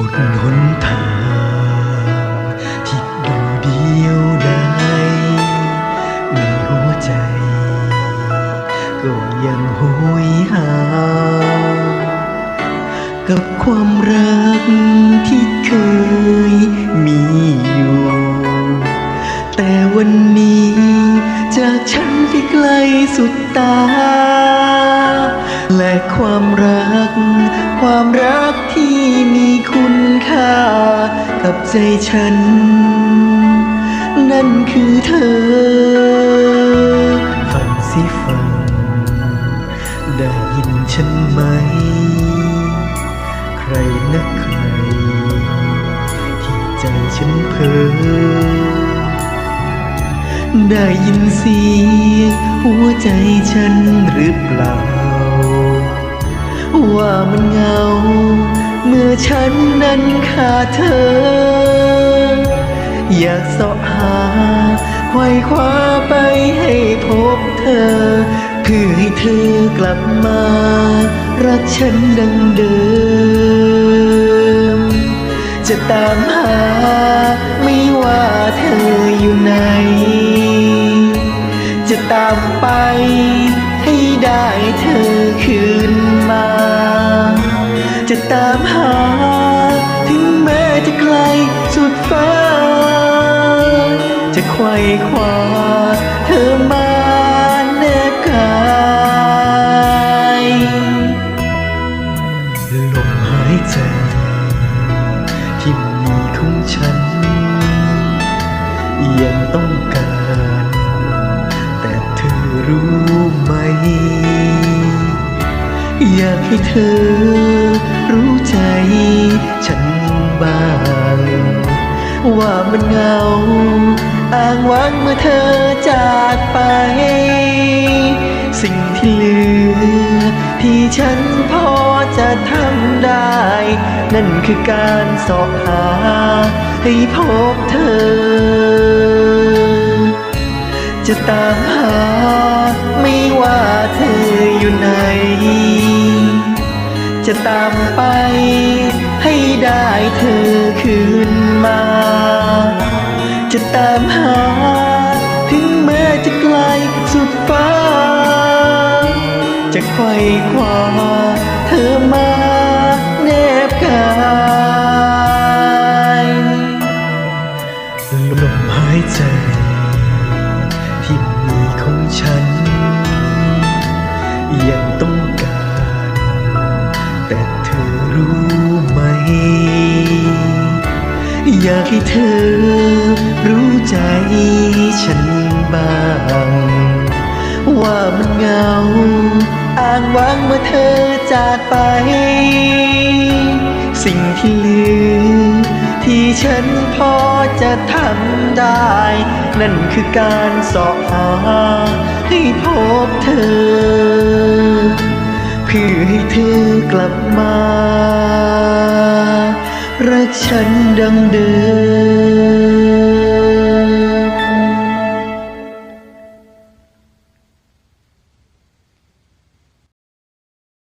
บนหนทางที่ดูเดียวดายในหัวใจ ก็ยังโหยหา กับความรักที่เคยมีอยู่ แต่วันนี้จากฉันที่ไกลสุดตา และความรัก ความรักที่มีคุณ ค่ากับใจฉัน นั่นคือเธอ ฟังสิฟัง ได้ยินฉันไหม ใครนะใคร ที่ใจฉันเพ้อได้ยินเสียงหัวใจฉันหรือเปล่า ว่ามันเงา ฉันนั้นขาดเธอ อยากสาะหาไขว่คว้าไปให้พบเธอ เพื่อให้เธอกลับมา รักฉันดังเดิม จะตามหาไม่ว่าเธออยู่ไหน จะตามไปให้ได้เธอคืนมาจะ ตามหา ถึงแม้จะไกลสุดฟ้า จะไขว่คว้าเธอมาแนบกายลมหายใจที่มีของฉัน ยังต้องการ แต่เธอรู้ไหม อยากให้เธอรู้ใจฉันบ้าง ว่ามันเหงาอ้างว้างเมื่อเธอจากไป สิ่งที่เหลือที่ฉันพอจะทำได้ นั่นคือการสอบหา ให้พบเธอ จะตามหาไม่ว่าเธออยู่ไหน จะตามไป ให้ได้เธอคืนมา จะตามหา ถึงแม้จะไกลสุดฟ้า จะไขว่คว้าเธอมาแนบกายลมหายใจ ที่มีของฉัน ยังต้อง อยากให้เธอรู้ใจฉันบ้าง ว่ามันเหงา อ้างว้างเมื่อเธอจากไป สิ่งที่เหลือที่ฉันพอจะทำได้ นั่นคือการสาะหาให้พบเธอ เพื่อให้เธอกลับมา รักฉันดังเดิม